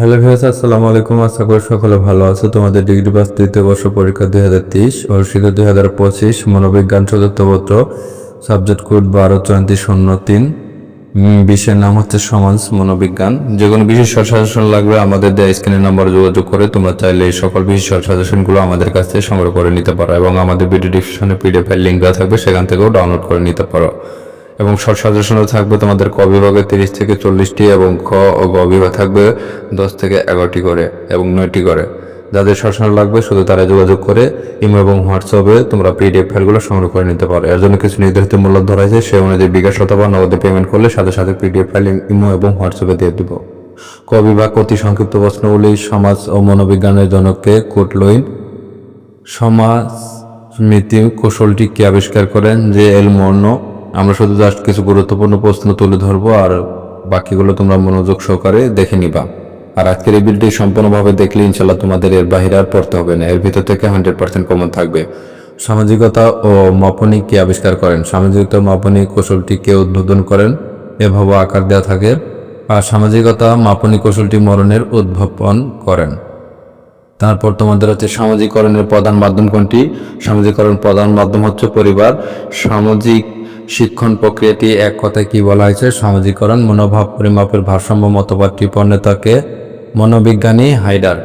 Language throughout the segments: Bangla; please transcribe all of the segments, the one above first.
হ্যালো ভিউয়ার্স, আসসালামু আলাইকুম। আশা করি সকলে ভালো আছো। তোমাদের ডিগ্রি পাস তৃতীয় বর্ষ পরীক্ষা দুই হাজার তেইশ অনুষ্ঠিত দুই হাজার পঁচিশ, মনোবিজ্ঞান চতুর্থ পত্র, সাবজেক্ট কোড বারো চৌত্রিশ শূন্য, তিন। বিষয়ের নাম হচ্ছে সমাজ, মনোবিজ্ঞান। যে কোনো বিশেষ সাজেশন লাগবে আমাদের দেয় স্ক্রিনের নাম্বারে যোগাযোগ করে তোমরা চাইলে এই সকল বিশেষ সাজেশনগুলো আমাদের কাছ থেকে সংগ্রহ করে নিতে পারো এবং আমাদের ভিডিও ডিসক্রিপশনে পিডিএফ এর লিঙ্ক দেওয়া থাকবে, সেখান থেকেও ডাউনলোড করে নিতে পারো। এবং শর্ট থাকবে তোমাদের ক বিভাগে তিরিশ থেকে চল্লিশটি এবং খ ও গ বিভাগ থাকবে দশ থেকে এগারোটি করে এবং নয়টি করে। যাদের শাসন লাগবে শুধু তারা যোগাযোগ করে ইমো এবং হোয়াটসঅ্যাপে তোমরা পিডিএফ ফাইলগুলো সংগ্রহ করে নিতে পারো। এর জন্য কিছু নির্ধারিত মূল্য ধরা হয়েছে, সে অনুযায়ী বিকাশ অথবা নগদে পেমেন্ট করলে সাথে সাথে পিডিএফ ফাইল ইমো এবং হোয়াটসঅ্যাপে দিয়ে দেবো। ক বিভাগ অতি সংক্ষিপ্ত প্রশ্নগুলি সমাজ ও মনোবিজ্ঞানের জনককে কোটলইন। সমাজ স্মৃতি কৌশলটি কে আবিষ্কার করেন? যে এল মর্ণ আমরা শুধু জাস্ট কিছু গুরুত্বপূর্ণ প্রশ্ন তুলে ধরবো আর বাকিগুলো তোমরা মনোযোগ সহকারে দেখে নিবা। আর আজকের এই ভিডিওটি সম্পূর্ণভাবে দেখলে ইনশাল্লাহ তোমাদের এর বাহিরে আর পড়তে হবে না। এর ভিতর থেকে হান্ড্রেড পার্সেন্ট কমন থাকবে। সামাজিকতা ও মাপনী কে আবিষ্কার করেন? সামাজিকতা ও মাপনী কৌশলটি কে উদ্বোধন করেন? এভাবে আকার দেওয়া থাকে। আর সামাজিকতা মাপনী কৌশলটি মরণের উদ্ভাবন করেন। তারপর তোমাদের হচ্ছে সামাজিকরণের প্রধান মাধ্যম কোনটি? সামাজিকরণ প্রধান মাধ্যম হচ্ছে পরিবার। সামাজিক শিক্ষণ প্রক্রিয়াটি এক কথায় কি বলা হয়েছে? সামাজিকরণ মনোভাব, পরিমাপের ভারসাম্য মতবাদটি প্রণেতাকে মনোবিজ্ঞানী হাইডার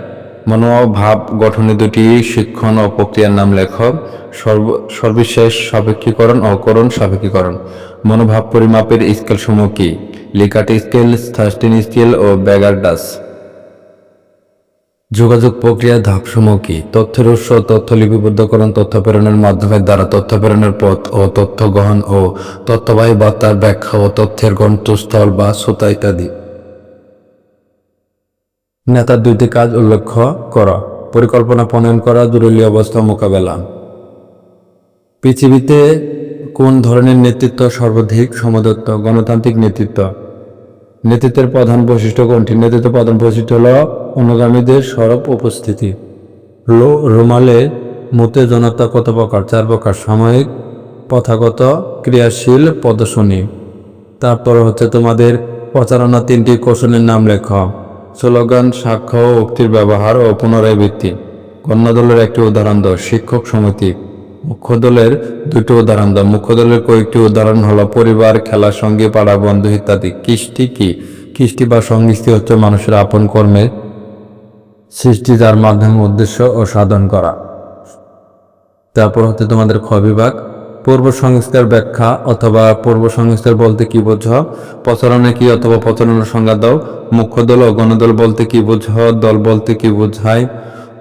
মনোভাব গঠনে দুটি শিক্ষণ ও প্রক্রিয়ার নাম লেখক। সর্ব, সর্বশেষ সাপেক্ষীকরণ ও করণ সাপেক্ষীকরণ। মনোভাব পরিমাপের স্কেল সমূহ কি? লিকাট স্কেল থার্স্টিন স্কেল ও ব্যাগারডাস। যোগাযোগ প্রক্রিয়া ধাপসমূহ কি? তথ্যের উৎস, তথ্য লিপিবদ্ধকরণ, তথ্য প্রেরণের মাধ্যমে দ্বারা তথ্য প্রেরণের পথ ও তথ্য গ্রহণ ও তথ্যবাহী বার্তার ব্যাখ্যা ও তথ্যের গন্তস্থল বা শ্রোতা ইত্যাদি। নেতার দুইটি কাজ উল্লেখ করা। পরিকল্পনা প্রণয়ন করা, জরুরি অবস্থা মোকাবেলা। পৃথিবীতে কোন ধরনের নেতৃত্ব সর্বাধিক সমদত্ত? গণতান্ত্রিক নেতৃত্ব। নেতৃত্বের প্রধান বৈশিষ্ট্য কোনটি? নেতৃত্বের প্রধান বৈশিষ্ট্য হল অনুগামীদের সরব উপস্থিতি। রোমালে মতে জনতা কত প্রকার? চার প্রকার। সাময়িক, প্রথাগত, ক্রিয়াশীল, প্রদর্শনী। তারপর হচ্ছে তোমাদের প্রচারণা তিনটি কৌশলের নাম লেখ। স্লোগান, সাক্ষ্য উক্তির ব্যবহার ও পুনরাবৃত্তি। কন্যা দলের একটি উদাহরণ শিক্ষক সমিতি। মুখ্য দলের দুটো উদাহরণ দাও। মুখ্য দলের কয়েকটি উদাহরণ হলো পরিবার, খেলা, সঙ্গী, পাড়া, বন্ধু ইত্যাদি। কৃষ্টি কি? কৃষ্টি বা সঙ্গীষ্টি হচ্ছে মানুষের আপন কর্মের সৃষ্টি, যার মাধ্যমে উদ্দেশ্য ও সাধন করা। তারপর হচ্ছে তোমাদের খ বিভাগ। পূর্ব সংস্কার ব্যাখ্যা অথবা পূর্ব সংস্কার বলতে কি বোঝো? প্রচারণে কি অথবা প্রচারণের সংজ্ঞা দাও। মুখ্য দল ও গণদল বলতে কি বোঝো? দল বলতে কি বোঝায়?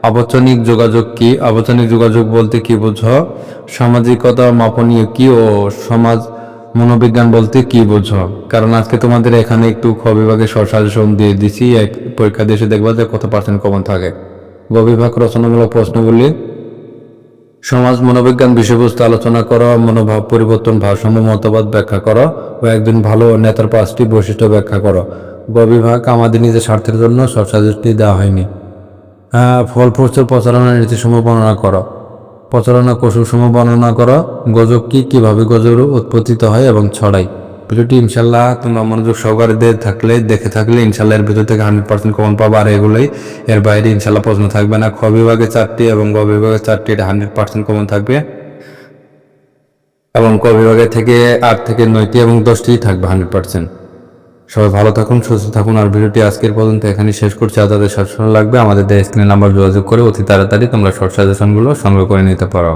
আবচনিক যোগাযোগ কি? আবচনিক যোগাযোগ বলতে কি বোঝো? সামাজিকতা মাপনীয় কি ও সমাজ মনোবিজ্ঞান বলতে কি বোঝো? কারণ আজকে তোমাদের এখানে একটু খ বিভাগে শর্ট দিয়ে দিছি, এক পরীক্ষা দিয়ে দেখবা যে কত পার্সেন্ট কমন থাকে। গ বিভাগ রচনামূলক প্রশ্নগুলি। সমাজ মনোবিজ্ঞান বিষয়বস্তু আলোচনা করো, মনোভাব পরিবর্তন, ভারসাম্য, মতবাদ ব্যাখ্যা করো ও একদিন ভালো নেতার পাঁচটি বৈশিষ্ট্য ব্যাখ্যা করো। গ বিভাগ আমাদের নিজের স্বার্থের জন্য সাজেশনটি দেওয়া হয়নি। আহ, ফলপ্রসূ প্রচারণা নীতিসমূহ বর্ণনা করো। প্রচারণা কৌশলসমূহ বর্ণনা করো। গজব কি কীভাবে গজব উৎপত্তিত হয় এবং ছড়াই। ভিডিওটি ইনশাল্লাহ তোমরা মনোযোগ সহকারে থাকলে দেখে থাকলে ইনশাল্লাহ এর ভিতর থেকে হান্ড্রেড পার্সেন্ট কমন পাবো। আর এগুলোই এর বাইরে ইনশাল্লাহ প্রশ্ন থাকবে না। খ বিভাগে চারটি এবং গ বিভাগে চারটি এটা হান্ড্রেড পার্সেন্ট কমন থাকবে। এবং ক বিভাগে থেকে আট থেকে নয়টি এবং দশটি থাকবে হান্ড্রেড পার্সেন্ট। সবাই ভালো থাকুন, সুস্থ থাকুন। আর ভিডিওটি আজকের পর্যন্ত এখানে শেষ করছি। আর তাদের সাজেশন লাগবে, আমাদের স্ক্রিনে নাম্বার যোগাযোগ করে অতি তাড়াতাড়ি তোমরা শর্ট সাজেশনগুলো সংগ্রহ করে নিতে পারো।